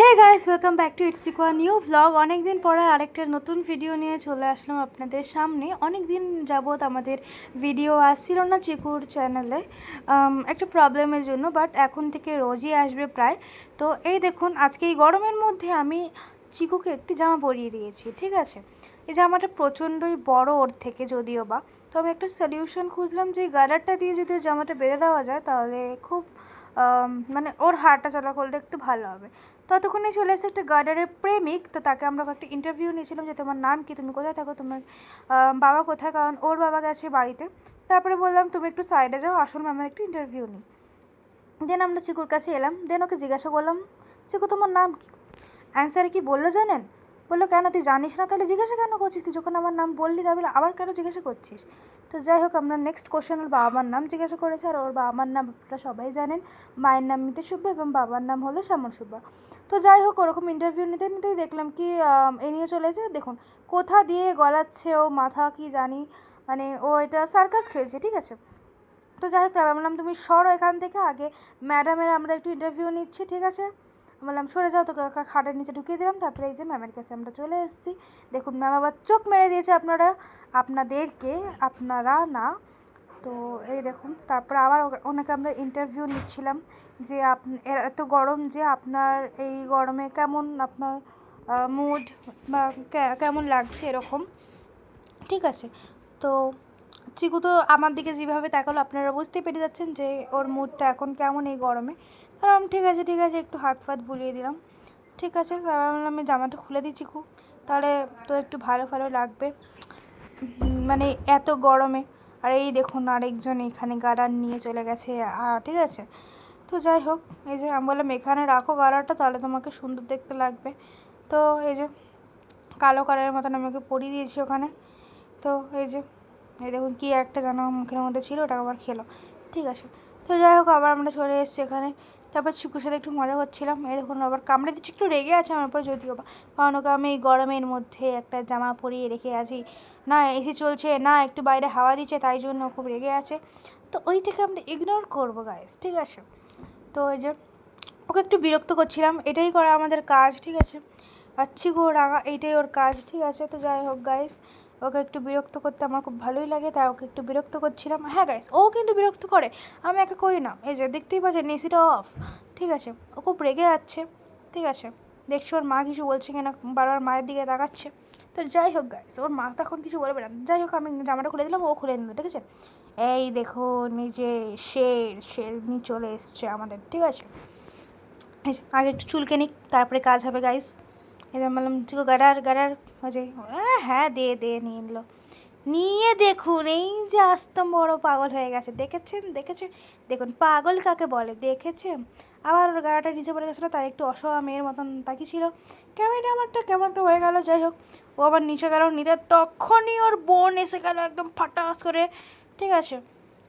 Hey guys welcome back to its ইকোয়া new blog অনেক দিন পরে আরেকটা নতুন ভিডিও নিয়ে চলে আসলাম আপনাদের সামনে। অনেক দিন যাবৎ আমাদের ভিডিও আসছিল না চিকুর চ্যানেলে একটা প্রবলেমের জন্য বাট এখন থেকে রোজই আসবে প্রায়। তো এই দেখুন, আজকে এই গরমের মধ্যে আমি চিকুকে একটি জামা পরিয়ে দিয়েছি, ঠিক আছে? এই জামাটা প্রচণ্ডই বড় ওর থেকে যদিও বা। তো আমি একটা সলিউশন খুঁজলাম যে গার্ডারটা দিয়ে যদি জামাটা বেঁধে দেওয়া যায়, তাহলে খুব মানে ওর হাঁটা চলা করলে একটু ভালো হবে। ততক্ষণে চলে এসেছে একটা গার্ডারের প্রেমিক, তো তাকে আমরা একটা ইন্টারভিউ নিয়েছিলাম যে তোমার নাম কি, তুমি কোথায় থাকো, তোমার বাবা কোথায়? কারণ ওর বাবা গেছে বাড়িতে। তারপরে বললাম, তুমি একটু সাইডে যাও, আসল ম্যামের একটু ইন্টারভিউ নিই। দেন আমরা চিকুর কাছে এলাম। দেন ওকে জিজ্ঞাসা করলাম, চিকু, তোমার নাম কি? অ্যান্সারে কি বলল জানেন? বলল, কেন তুই জানিস না? তাহলে জিজ্ঞাসা কেন করছিস? তুই যখন আমার নাম বললি, তাহলে আবার কেন জিজ্ঞাসা করছিস? তো যাই হোক, আমরা নেক্সট কোশ্চেন ওর বাবার নাম জিজ্ঞাসা করেছে, আর ওর বাবা মার নাম আপনারা সবাই জানেন। মায়ের নাম মিতে সুব্বা এবং বাবার নাম হলো শ্যামল সুব্বা তো যাই হোক, ওরকম ইন্টারভিউ নিতে নিতেই দেখলাম কি এ নিয়ে চলেছে দেখুন, কোথা দিয়ে গলাচ্ছে ও মাথা কি জানি মানে ও এটা সার্কাস খেলছে, ঠিক আছে? তো যাই হোক তারপর বললাম তুমি সরো এখান থেকে, আগে ম্যাডামের আমরা একটু ইন্টারভিউ নিচ্ছি, ঠিক আছে? বললাম, সরে যাও তো খাটের নিচে ঢুকিয়ে দিলাম, তারপরে এই যে ম্যামের কাছে আমরা চলে এসেছি। দেখুন ম্যাম আবার চোখ মেরে দিয়েছে আপনারা, আপনাদেরকে, আপনারা না। তো এই দেখুন, তারপরে আবার ওনাকে আমরা ইন্টারভিউ নিচ্ছিলাম যে আপ এত গরম যে আপনার এই গরমে কেমন আপনার মুড বা কেমন লাগছে এরকম। ঠিক আছে? তো চিকু তো আমার দিকে যেভাবে তাকালো, আপনারা বুঝতে পেরে যাচ্ছেন যে ওর মুডটা এখন কেমন এই গরমে। তারপর ঠিক আছে ঠিক আছে একটু হাত ফাত বুলিয়ে দিলাম। ঠিক আছে বললাম, আমি জামাটা খুলে দিচ্ছি খুব। তাহলে তো একটু ভালো ভালো লাগবে। মানে এত গরমে। আর এই দেখুন আরেকজন এখানে গাড়ার নিয়ে চলে গেছে। ঠিক আছে? তো যাই হোক এই যে আমি বললাম এখানে রাখো গাড়াটা তাহলে তোমাকে সুন্দর দেখতে লাগবে। তো এই যে কালো কালারের মতন আমি ওকে পরিয়ে দিয়েছি ওখানে। তো এই যে এই দেখুন কী একটা যেন মুখের মধ্যে ছিল ওটা আবার খেলো। ঠিক আছে? তো যাই হোক আবার আমরা চলে এসেছি এখানে। তারপর চিকুর সাথে একটু মজা করছিলাম। এই দেখুন, আবার কামড়ে দিচ্ছি, একটু রেগে আছে আমার উপর যদিও বা। কারণ ওকে আমি গরমের মধ্যে একটা জামা পরিয়ে রেখে আছি। না এসি চলছে, না, একটু বাইরে হাওয়া দিচ্ছে, তাই জন্য খুব রেগে আছে। তো ওইটাকে আমরা ইগনোর করব গাইস ঠিক আছে? তো ওই যে, ওকে একটু বিরক্ত করছিলাম। এটাই করা আমাদের কাজ, ঠিক আছে? আর চিকু রাগা এইটাই ওর কাজ, ঠিক আছে? তো যাই হোক গাইস ওকে একটু বিরক্ত করতে আমার খুব ভালোই লাগে, তাই ওকে একটু বিরক্ত করছিলাম। হ্যাঁ গাইস ও কিন্তু বিরক্ত করে, আমি একে করি না। এই যে দেখতেই পাচ্ছেন এসিটা অফ ঠিক আছে? ও খুব রেগে যাচ্ছে, ঠিক আছে? দেখছি ওর মা কিছু বলছে কিনা, বারবার মায়ের দিকে তাকাচ্ছে। তো যাই হোক গাইস ওর মা তখন কিছু বলবে না। যাই হোক, আমি জামাটা খুলে দিলাম, ও খুলে নিল ঠিক আছে এই দেখো নিজে শের শের নিয়ে চলে এসছে আমাদের, ঠিক আছে? আগে একটু চুলকে নিক তারপরে কাজ হবে গাইস আমি বললাম চিকো গাডার গাডার হয়েছে হ্যাঁ দে দে। নিয়ে নিল নিয়ে দেখুন, এই যে আস্ত বড় পাগল হয়ে গেছে। দেখেছেন? দেখেছেন দেখুন, পাগল কাকে বলে? দেখেছেন আবার ওর গাড়াটা নিচে পড়ে গেছিল, তাই একটু অসহায় মেয়ের মতন তাকিয়েছিল কেমন এটা আমারটা কেমন একটা হয়ে গেল, যাই হোক। ও আবার নিচে গেল, নিতে তখনই ওর বোন এসে গেল একদম ফাটাস করে। ঠিক আছে?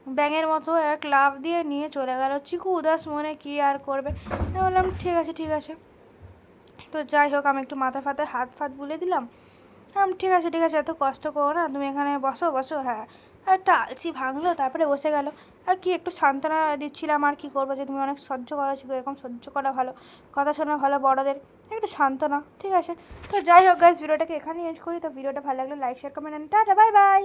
ব্যাঙের মতো এক লাভ দিয়ে নিয়ে চলে গেল। চিকু উদাস মনে কি আর করবে? আমি বললাম, ঠিক আছে ঠিক আছে। তো যাই হোক, আমি একটু মাথা ফাতে হাত ফাত বুলে দিলাম। হ্যাঁ ঠিক আছে ঠিক আছে, এত কষ্ট করো না, তুমি এখানে বসো বসো হ্যাঁ। একটা আলসি ভাঙলো, তারপরে বসে গেল। আর কি, একটু সান্ত্বনা দিচ্ছিলাম, আর কি করব যে তুমি অনেক সহ্য করা শিখো, এরকম সহ্য করা ভালো, কথা শোনা ভালো বড়দের, একটু সান্ত্বনা, ঠিক আছে। তো যাই হোক গাইজ ভিডিওটাকে এখানেই এন্ড করি। তো ভিডিওটা ভালো লাগলে like share comment tata bye bye